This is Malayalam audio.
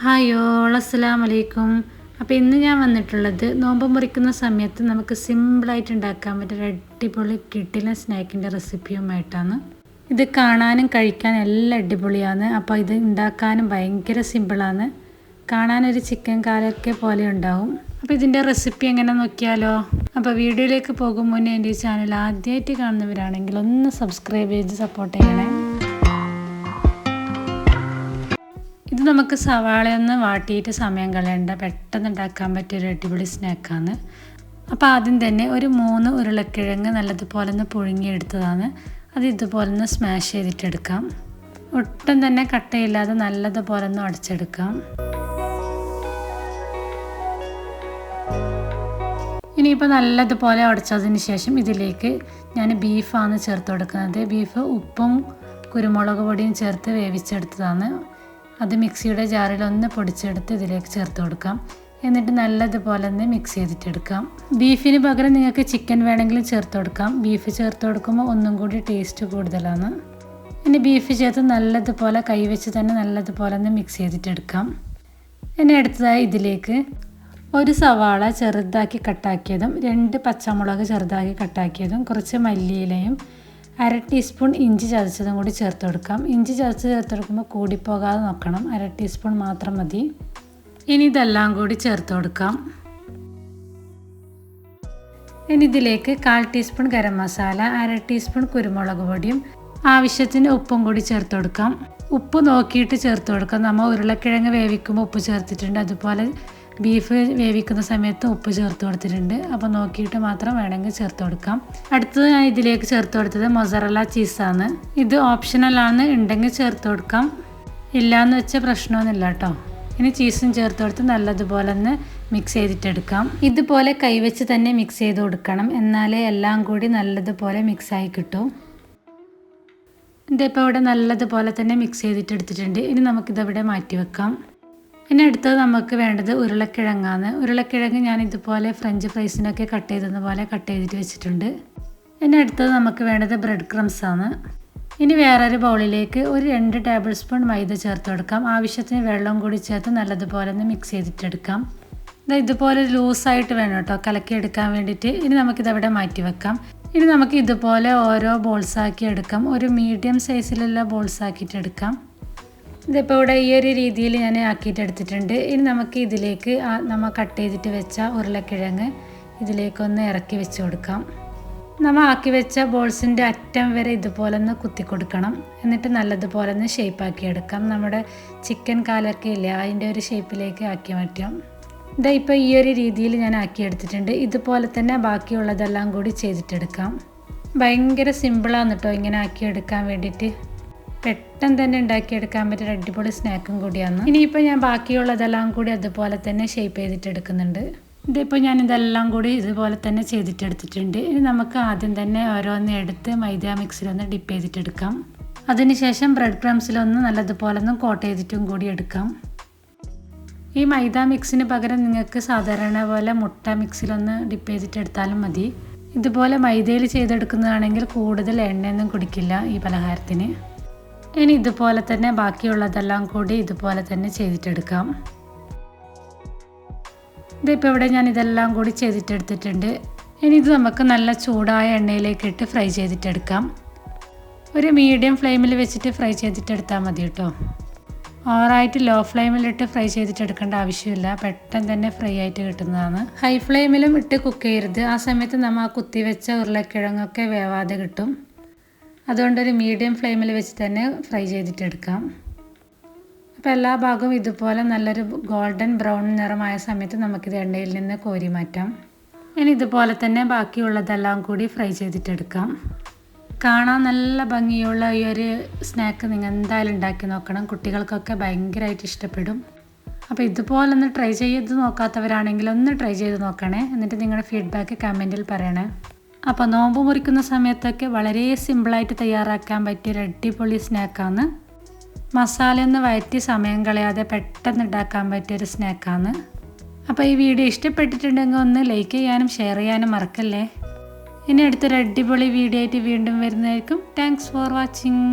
ഹായ് ഓൾ അസ്സലാം വലൈക്കും അപ്പോൾ ഇന്ന് ഞാൻ വന്നിട്ടുള്ളത് നോമ്പ് മുറിക്കുന്ന സമയത്ത് നമുക്ക് സിമ്പിളായിട്ട് ഉണ്ടാക്കാൻ പറ്റുന്ന അടിപൊളി കിട്ടില സ്നാക്കിന്റെ റെസിപ്പിയുമായിട്ടാണ്. ഇത് കാണാനും കഴിക്കാനും എല്ലാം അടിപൊളിയാണ്. അപ്പോൾ ഇത് ഉണ്ടാക്കാനും ഭയങ്കര സിമ്പിളാണ്. കാണാനൊരു ചിക്കൻ കാലൊക്കെ പോലെ ഉണ്ടാവും. അപ്പോൾ ഇതിന്റെ റെസിപ്പി എങ്ങനെ നോക്കിയാലോ? അപ്പോൾ വീഡിയോയിലേക്ക് പോകും മുന്നേ എന്റെ ചാനൽ ആദ്യമായിട്ട് കാണുന്നവരാണെങ്കിൽ ഒന്ന് സബ്സ്ക്രൈബ് ചെയ്ത് സപ്പോർട്ട് ചെയ്യണേ. നമുക്ക് സവാളയൊന്ന് വാട്ടിയിട്ട് സമയം കളയണ്ട. പെട്ടെന്ന് ഉണ്ടാക്കാൻ പറ്റിയ ഒരു അടിപൊളി സ്നാക്കാണ് അപ്പോൾ ആദ്യം തന്നെ ഒരു മൂന്ന് ഉരുളക്കിഴങ്ങ് നല്ലതുപോലെ ഒന്ന് പുഴുങ്ങിയെടുത്തതാണ്. അത് ഇതുപോലെ ഒന്ന് സ്മാഷ് ചെയ്തിട്ടെടുക്കാം. ഒട്ടും തന്നെ കട്ടയില്ലാതെ നല്ലതുപോലെ ഒന്ന് അടച്ചെടുക്കാം. ഇനിയിപ്പോൾ നല്ലതുപോലെ ഉടച്ചതിന് ശേഷം ഇതിലേക്ക് ഞാൻ ബീഫാണ് ചേർത്ത് കൊടുക്കുന്നത്. ബീഫ് ഉപ്പും കുരുമുളക് പൊടിയും ചേർത്ത് വേവിച്ചെടുത്തതാണ്. അത് മിക്സിയുടെ ജാറിൽ ഒന്ന് പൊടിച്ചെടുത്ത് ഇതിലേക്ക് ചേർത്ത് കൊടുക്കാം. എന്നിട്ട് നല്ലതുപോലെ ഒന്ന് മിക്സ് ചെയ്തിട്ടെടുക്കാം. ബീഫിന് പകരം നിങ്ങൾക്ക് ചിക്കൻ വേണമെങ്കിൽ ചേർത്ത് കൊടുക്കാം. ബീഫ് ചേർത്ത് കൊടുക്കുമ്പോൾ ഒന്നും കൂടി ടേസ്റ്റ് കൂടുതലാണ്. ഇനി ബീഫ് ചേർത്ത് നല്ലതുപോലെ കൈവച്ച് തന്നെ നല്ലതുപോലെ ഒന്ന് മിക്സ് ചെയ്തിട്ടെടുക്കാം. ഇനി അടുത്തതായി ഇതിലേക്ക് ഒരു സവാള ചെറുതാക്കി കട്ടാക്കിയതും രണ്ട് പച്ചമുളക് ചെറുതാക്കി കട്ടാക്കിയതും കുറച്ച് മല്ലിയിലയും അര ടീസ്പൂൺ ഇഞ്ചി ചതച്ചതും കൂടി ചേർത്ത് കൊടുക്കാം. ഇഞ്ചി ചതച്ച് ചേർത്ത് കൊടുക്കുമ്പോൾ കൂടിപ്പോകാതെ നോക്കണം. അര ടീസ്പൂൺ മാത്രം മതി. ഇനി ഇതെല്ലാം കൂടി ചേർത്ത് കൊടുക്കാം. ഇനി ഇതിലേക്ക് കാൽ ടീസ്പൂൺ ഗരം മസാല അര ടീസ്പൂൺ കുരുമുളക് പൊടിയും ആവശ്യത്തിന് ഉപ്പും കൂടി ചേർത്ത് കൊടുക്കാം. ഉപ്പ് നോക്കിയിട്ട് ചേർത്ത് കൊടുക്കാം. നമ്മൾ ഉരുളക്കിഴങ്ങ് വേവിക്കുമ്പോൾ ഉപ്പ് ചേർത്തിട്ടുണ്ട്. അതുപോലെ ബീഫ് വേവിക്കുന്ന സമയത്ത് ഉപ്പ് ചേർത്ത് കൊടുത്തിട്ടുണ്ട്. അപ്പോൾ നോക്കിയിട്ട് മാത്രം വേണമെങ്കിൽ ചേർത്ത് കൊടുക്കാം. അടുത്തത് ഞാൻ ഇതിലേക്ക് ചേർത്ത് കൊടുത്തത് മൊസറല ചീസാണ്. ഇത് ഓപ്ഷണലാണ് ഉണ്ടെങ്കിൽ ചേർത്ത് കൊടുക്കാം. ഇല്ലയെന്ന് വെച്ചാൽ പ്രശ്നമൊന്നുമില്ല കേട്ടോ. ഇനി ചീസും ചേർത്ത് കൊടുത്ത് നല്ലതുപോലെ ഒന്ന് മിക്സ് ചെയ്തിട്ടെടുക്കാം. ഇതുപോലെ കൈവച്ച് തന്നെ മിക്സ് ചെയ്ത് കൊടുക്കണം. എന്നാലേ എല്ലാം കൂടി നല്ലതുപോലെ മിക്സായി കിട്ടും. ഇതിപ്പോൾ ഇവിടെ നല്ലതുപോലെ തന്നെ മിക്സ് ചെയ്തിട്ട് എടുത്തിട്ടുണ്ട് ഇനി നമുക്കിതവിടെ മാറ്റി വെക്കാം ഇനി അടുത്തത് നമുക്ക് വേണ്ടത് ഉരുളക്കിഴങ്ങാണ്. ഉരുളക്കിഴങ്ങ് ഞാൻ ഇതുപോലെ ഫ്രഞ്ച് ഫ്രൈസിനൊക്കെ കട്ട് ചെയ്തത് പോലെ കട്ട് ചെയ്തിട്ട് വെച്ചിട്ടുണ്ട്. പിന്നെ അടുത്തത് നമുക്ക് വേണ്ടത് ബ്രെഡ് ക്രംസ് ആണ്. ഇനി വേറൊരു ബൗളിലേക്ക് ഒരു രണ്ട് ടേബിൾ സ്പൂൺ മൈദ ചേർത്ത് കൊടുക്കാം. ആവശ്യത്തിന് വെള്ളം കൂടി ചേർത്ത് നല്ലതുപോലെ ഒന്ന് മിക്സ് ചെയ്തിട്ടെടുക്കാം ഇതാ ഇതുപോലെ ലൂസായിട്ട് വേണം കേട്ടോ കലക്കിയെടുക്കാൻ വേണ്ടിയിട്ട്. ഇനി നമുക്കിതവിടെ മാറ്റി വെക്കാം. ഇനി നമുക്ക് ഇതുപോലെ ഓരോ ബോൾസാക്കി എടുക്കാം. ഒരു മീഡിയം സൈസിലുള്ള ബോൾസാക്കിയിട്ട് എടുക്കാം. ഇതിപ്പോൾ ഇവിടെ ഈ ഒരു രീതിയിൽ ഞാൻ ആക്കിയിട്ട് എടുത്തിട്ടുണ്ട്. ഇനി നമുക്ക് ഇതിലേക്ക് നമ്മൾ കട്ട് ചെയ്തിട്ട് വെച്ച ഉരുളക്കിഴങ്ങ് ഇതിലേക്കൊന്ന് ഇറക്കി വെച്ച് കൊടുക്കാം. നമ്മൾ ആക്കി വെച്ച ബോൾസിന്റെ അറ്റം വരെ ഇതുപോലെ ഒന്ന് കുത്തി കൊടുക്കണം. എന്നിട്ട് നല്ലതുപോലെ ഒന്ന് ഷേപ്പാക്കി എടുക്കാം. നമ്മുടെ ചിക്കൻ കാലൊക്കെ ഇല്ലേ അതിന്റെ ഒരു ഷേപ്പിലേക്ക് ആക്കി മാറ്റാം. ഇതാ ഇപ്പോൾ ഈ ഒരു രീതിയിൽ ഞാൻ ആക്കിയെടുത്തിട്ടുണ്ട് ഇതുപോലെ തന്നെ ബാക്കിയുള്ളതെല്ലാം കൂടി ചെയ്തിട്ടെടുക്കാം ഭയങ്കര സിമ്പിളാണ് കേട്ടോ ഇങ്ങനെ ആക്കിയെടുക്കാൻ വേണ്ടിയിട്ട്. പെട്ടെന്ന് തന്നെ ഉണ്ടാക്കിയെടുക്കാൻ പറ്റിയ അടിപൊളി സ്നാക്കും കൂടിയാണ്. ഇനിയിപ്പോൾ ഞാൻ ബാക്കിയുള്ളതെല്ലാം കൂടി അതുപോലെ തന്നെ ഷേപ്പ് ചെയ്തിട്ട് എടുക്കുന്നുണ്ട്. ഇതിപ്പോൾ ഞാൻ ഇതെല്ലാം കൂടി ഇതുപോലെ തന്നെ ചെയ്തിട്ടെടുത്തിട്ടുണ്ട് ഇനി നമുക്ക് ആദ്യം തന്നെ ഓരോന്ന് എടുത്ത് മൈദ മിക്സിലൊന്ന് ഡിപ്പ് ചെയ്തിട്ടെടുക്കാം അതിനുശേഷം ബ്രെഡ് ക്രംസിലൊന്ന് നല്ലതുപോലെ ഒന്ന് കോട്ട് ചെയ്തിട്ടും കൂടി എടുക്കാം. ഈ മൈദ മിക്സിന് പകരം നിങ്ങൾക്ക് സാധാരണ പോലെ മുട്ട മിക്സിലൊന്ന് ഡിപ്പ് ചെയ്തിട്ടെടുത്താലും മതി. ഇതുപോലെ മൈദയിൽ ചെയ്തെടുക്കുന്നതാണെങ്കിൽ കൂടുതൽ എണ്ണയൊന്നും കുടിക്കില്ല ഈ പലഹാരത്തിന്. ഇനി ഇതുപോലെ തന്നെ ബാക്കിയുള്ളതെല്ലാം കൂടി ഇതുപോലെ തന്നെ ചെയ്തിട്ടെടുക്കാം. ഇതിപ്പോൾ ഇവിടെ ഞാൻ ഇതെല്ലാം കൂടി ചെയ്തിട്ടെടുത്തിട്ടുണ്ട്. ഇനി ഇത് നമുക്ക് നല്ല ചൂടായ എണ്ണയിലേക്ക് ഇട്ട് ഫ്രൈ ചെയ്തിട്ടെടുക്കാം. ഒരു മീഡിയം ഫ്ലെയിമിൽ വെച്ചിട്ട് ഫ്രൈ ചെയ്തിട്ടെടുത്താൽ മതി കേട്ടോ. ഓവറായിട്ട് ലോ ഫ്ലെയിമിലിട്ട് ഫ്രൈ ചെയ്തിട്ടെടുക്കേണ്ട ആവശ്യമില്ല. പെട്ടെന്ന് തന്നെ ഫ്രൈ ആയിട്ട് കിട്ടുന്നതാണ്. ഹൈ ഫ്ലെയിമിലും ഇട്ട് കുക്ക് ചെയ്യരുത്. ആ സമയത്ത് നമ്മൾ ആ കുത്തി വെച്ച ഉരുളക്കിഴങ്ങൊക്കെ വേവാതെ കിട്ടും. അതുകൊണ്ടൊരു മീഡിയം ഫ്ലെയിമിൽ വെച്ച് തന്നെ ഫ്രൈ ചെയ്തിട്ടെടുക്കാം അപ്പോൾ എല്ലാ ഭാഗവും ഇതുപോലെ നല്ലൊരു ഗോൾഡൻ ബ്രൗൺ നിറമായ സമയത്ത് നമുക്കിത് എണ്ണയിൽ നിന്ന് കോരി മാറ്റാം. ഇനി ഇതുപോലെ തന്നെ ബാക്കിയുള്ളതെല്ലാം കൂടി ഫ്രൈ ചെയ്തിട്ടെടുക്കാം കാണാൻ നല്ല ഭംഗിയുള്ള ഈ ഒരു സ്നാക്ക് നിങ്ങൾ എന്തായാലും ഉണ്ടാക്കി നോക്കണം. കുട്ടികൾക്കൊക്കെ ഭയങ്കരമായിട്ട് ഇഷ്ടപ്പെടും. അപ്പോൾ ഇതുപോലെ ഒന്ന് ട്രൈ ചെയ്ത് നോക്കാത്തവരാണെങ്കിൽ ഒന്ന് ട്രൈ ചെയ്ത് നോക്കണേ. എന്നിട്ട് നിങ്ങളുടെ ഫീഡ്ബാക്ക് കമന്റിൽ പറയണേ. അപ്പോൾ നോമ്പ് മുറിക്കുന്ന സമയത്തൊക്കെ വളരെ സിമ്പിളായിട്ട് തയ്യാറാക്കാൻ പറ്റിയ ഒരു അടിപൊളി സ്നാക്കാണ്. മസാലയൊന്ന് വയറ്റി സമയം കളയാതെ പെട്ടെന്ന് ഉണ്ടാക്കാൻ പറ്റിയൊരു സ്നാക്കാണ്. അപ്പോൾ ഈ വീഡിയോ ഇഷ്ടപ്പെട്ടിട്ടുണ്ടെങ്കിൽ ഒന്ന് ലൈക്ക് ചെയ്യാനും ഷെയർ ചെയ്യാനും മറക്കല്ലേ? ഇനി അടുത്തൊരു അടിപൊളി വീഡിയോ ആയിട്ട് വീണ്ടും വരുന്നതായിരിക്കും. Thanks for watching